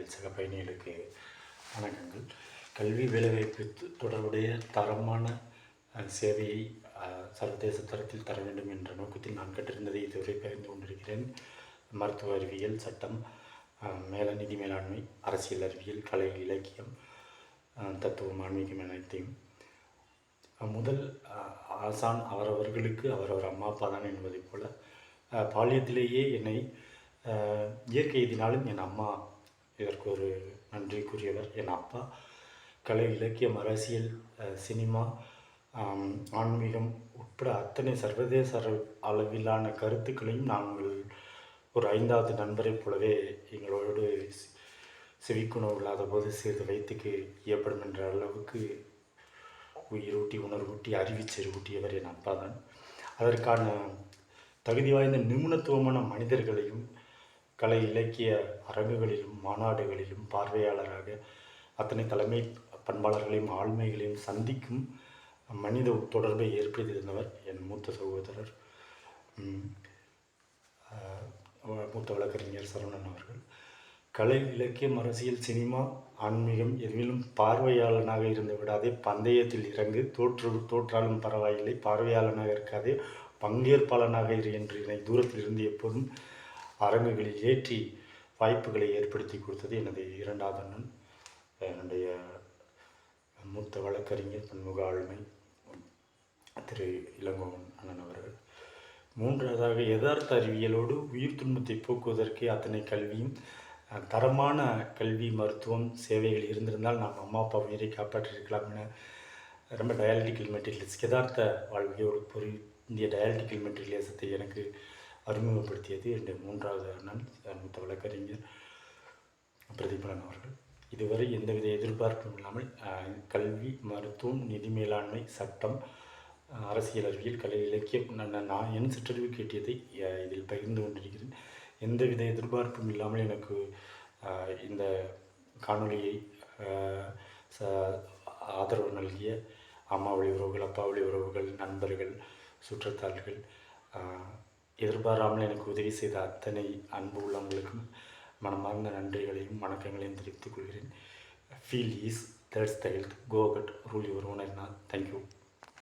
அறிவியல் சக பயணிகளுக்கு வணக்கங்கள். கல்வி வேலைவாய்ப்பு தொடர்புடைய தரமான சேவையை சர்வதேச தரத்தில் தர வேண்டும் என்ற நோக்கத்தில் நான் கற்றிருந்ததை இதுவரை பகிர்ந்து கொண்டிருக்கிறேன். மருத்துவ அறிவியல் சட்டம் மேல நிதி மேலாண்மை அரசியல் அறிவியல் கலை இலக்கியம் தத்துவம் ஆன்மீகம் அனைத்தையும். முதல் ஆசான் அவரவர்களுக்கு அவரவர் அம்மா அப்பா தான் என்பதைப் போல பாலியத்திலேயே என்னை இயற்கை எதினாலும் என் அம்மா இதற்கு ஒரு நன்றிக்குரியவர் என் அப்பா கலை இலக்கியம் அரசியல் சினிமா ஆன்மீகம் உட்பட அத்தனை சர்வதேச அளவிலான கருத்துக்களையும் நாங்கள் ஒரு ஐந்தாவது நண்பரைப் போலவே எங்களோடு சி- செவிக்குணவு இல்லாத போது சிறிது வயிற்றுக்கு ஏற்படும் என்ற அளவுக்கு உயிரூட்டி உணர்வூட்டி அறிவிச்செறிவூட்டியவர் என் அப்பா தான். அதற்கான தகுதி வாய்ந்த நிபுணத்துவமான மனிதர்களையும் கலை இலக்கிய அரங்குகளிலும் மாநாடுகளிலும் பார்வையாளராக அத்தனை தலைமை பண்பாளர்களையும் ஆளுமைகளையும் சந்திக்கும் மனித தொடர்பை ஏற்படுத்தியிருந்தவர் என் மூத்த சகோதரர் மூத்த வழக்கறிஞர் சரவணன் அவர்கள். கலை இலக்கியம் அரசியல் சினிமா ஆன்மீகம் எதிலும் பார்வையாளனாக இருந்து விடாதே பந்தயத்தில் இறங்கு தோற்று தோற்றாலும் பரவாயில்லை பார்வையாளனாக இருக்காதே பங்கேற்பாளனாக இரு என்று என்னை தூரத்தில் இருந்து எப்போதும் அரங்குகளில் ஏற்றி வாய்ப்புகளை ஏற்படுத்தி கொடுத்தது எனது இரண்டாவது அண்ணன். என்னுடைய மூத்த வழக்கறிஞர் பன்முக ஆளுமை திரு இளங்கோவன் அண்ணன் அவர்கள். மூன்றாவதாக யதார்த்த அறிவியலோடு உயிர் துன்பத்தை போக்குவதற்கு அத்தனை கல்வியும் தரமான கல்வி மருத்துவம் சேவைகள் இருந்திருந்தால் நாம் அம்மா அப்பா உயிரை காப்பாற்றியிருக்கலாம் என ரொம்ப டயாலிட்டிக்கல் மெட்டீரியல்ஸ் யதார்த்த வாழ்வியோடு பொருந்திய டயாலிட்டிக்கல் மெட்டீரியல்ஸத்தை எனக்கு அறிமுகப்படுத்தியது என்னுடைய மூன்றாவது அண்ணன் மூத்த வழக்கறிஞர் பிரதிபலன் அவர்கள். இதுவரை எந்தவித எதிர்பார்ப்பும் இல்லாமல் கல்வி மருத்துவம் நிதி மேலாண்மை சட்டம் அரசியல் அறிவியல் கலை இலக்கியம் நான் நான் என் சிற்றறிவு கேட்டியதை இதில் பகிர்ந்து கொண்டிருக்கிறேன். எந்தவித எதிர்பார்ப்பும் இல்லாமல் எனக்கு இந்த காணொளியை ஆதரவு நல்கிய அம்மா வழி உறவுகள் அப்பா வழி உறவுகள் நண்பர்கள் சுற்றத்தாள்கள் எதிர்பாராமல் எனக்கு உதவி செய்த அத்தனை அன்பு உள்ளவங்களுக்கும் மனமார்ந்த நன்றிகளையும் வணக்கங்களையும் தெரிவித்துக் கொள்கிறேன். Feel is that's the health go cut rule your owner நான் தேங்க்யூ